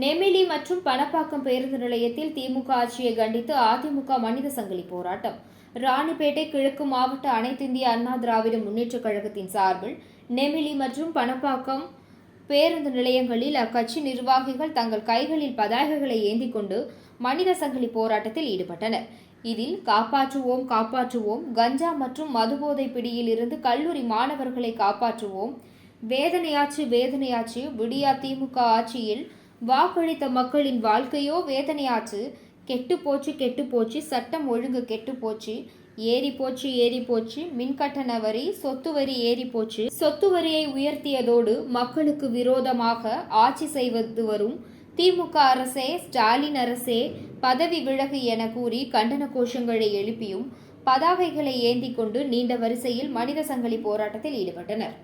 நெமிலி மற்றும் பணப்பாக்கம் பேருந்து நிலையத்தில் திமுக ஆட்சியை கண்டித்து அதிமுக மனித சங்கிலி போராட்டம். ராணிப்பேட்டை கிழக்கு மாவட்ட அனைத்து இந்திய அண்ணா திராவிட முன்னேற்றக் கழகத்தின் சார்பில் நெமிலி மற்றும் பணப்பாக்கம் பேருந்து நிலையங்களில் அக்கட்சி நிர்வாகிகள் தங்கள் கைகளில் பதாகைகளை ஏந்தி கொண்டு மனித சங்கிலி போராட்டத்தில் ஈடுபட்டனர். இதில் காப்பாற்றுவோம் காப்பாற்றுவோம் கஞ்சா மற்றும் மதுபோதை பிடியில் இருந்து கல்லூரி மாணவர்களை காப்பாற்றுவோம் வேதனையாச்சு வேதனையாச்சு விடியா திமுக ஆட்சியில் வாக்களித்த மக்களின் வாழ்க்கையோ வேதனையாச்சு. கெட்டு போச்சு கெட்டு போச்சு. சட்டம் ஒழுங்கு கெட்டு போச்சு. ஏறி போச்சு ஏறி போச்சு. மின்கட்டண வரி சொத்து வரி ஏறி போச்சு. சொத்து வரியை உயர்த்தியதோடு மக்களுக்கு விரோதமாக ஆட்சி செய்வது வரும். திமுக அரசே ஸ்டாலின் அரசே பதவி விலகு என கூறி கண்டன கோஷங்களை எழுப்பியும் பதாகைகளை ஏந்தி கொண்டு நீண்ட வரிசையில் மனித சங்கிலி போராட்டத்தில் ஈடுபட்டனர்.